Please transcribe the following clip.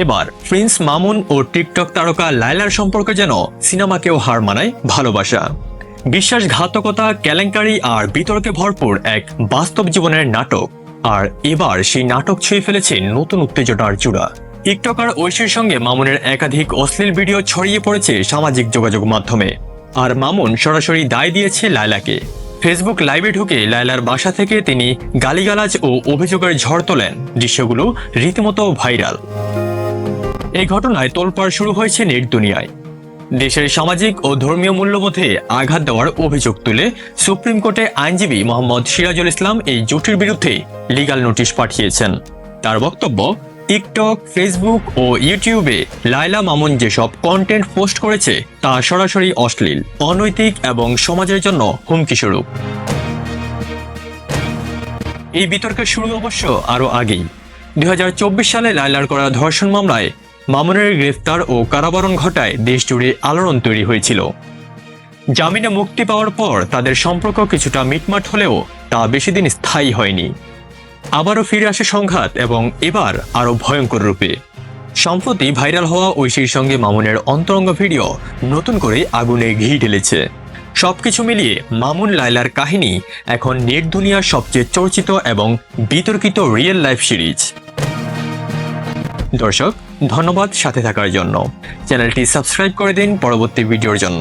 এবার প্রিন্স মামুন ও টিকটক তারকা লাইলার সম্পর্কে যেন সিনেমাকেও হার মানায় ভালোবাসা। বিশ্বাসঘাতকতা, কেলেঙ্কারি আর বিতর্কে ভরপুর এক বাস্তব জীবনের নাটক। আর এবার সেই নাটক ছুঁয়ে ফেলেছে নতুন উত্তেজনার চূড়া। টিকটকার ঐশীর সঙ্গে মামুনের একাধিক অশ্লীল ভিডিও ছড়িয়ে পড়েছে সামাজিক যোগাযোগ মাধ্যমে। আর মামুন সরাসরি দায় দিয়েছে লায়লাকে। ফেসবুক লাইভে ঢুকে লায়লার বাসা থেকে তিনি গালিগালাজ ও অভিযোগের ঝড় তোলেন। দৃশ্যগুলো রীতিমতো ভাইরাল। এই ঘটনায় তোলপাড় শুরু হয়েছে নেট দুনিয়ায়। দেশের সামাজিক ও ধর্মীয় মূল্যবোধে আঘাত দেওয়ার অভিযোগ তুলে সুপ্রিম কোর্টে আইনজীবী মোহাম্মদ সিরাজুল ইসলাম এই জুটির বিরুদ্ধে লিগাল নোটিশ পাঠিয়েছেন। তার বক্তব্য, টিকটক, ফেসবুক ও ইউটিউবে লায়লা মামুন যেসব কন্টেন্ট পোস্ট করেছে তা সরাসরি অশ্লীল, অনৈতিক এবং সমাজের জন্য হুমকি স্বরূপ। এই বিতর্কের শুরু অবশ্য আরও আগেই। দু হাজার চব্বিশ সালে লায়লার করা ধর্ষণ মামলায় মামুনের গ্রেফতার ও কারাবরণ ঘটায় দেশজুড়ে আলোড়ন তৈরি হয়েছিল। জামিনে মুক্তি পাওয়ার পর তাদের সম্পর্ক কিছুটা মিটমাট হলেও তা বেশি দিন স্থায়ী হয়নি। আবারও ফিরে আসে সংঘাত এবং এবার আরও ভয়ঙ্কর রূপে। সম্প্রতি ভাইরাল হওয়া ঐশীর সঙ্গে মামুনের অন্তরঙ্গ ভিডিও নতুন করে আগুনে ঘি ঢেলেছে। সবকিছু মিলিয়ে মামুন লাইলার কাহিনী এখন নেট দুনিয়ার সবচেয়ে চর্চিত এবং বিতর্কিত রিয়েল লাইফ সিরিজ। দর্শক ধন্যবাদ সাথে থাকার জন্য। চ্যানেলটি সাবস্ক্রাইব করে দিন পরবর্তী ভিডিওর জন্য।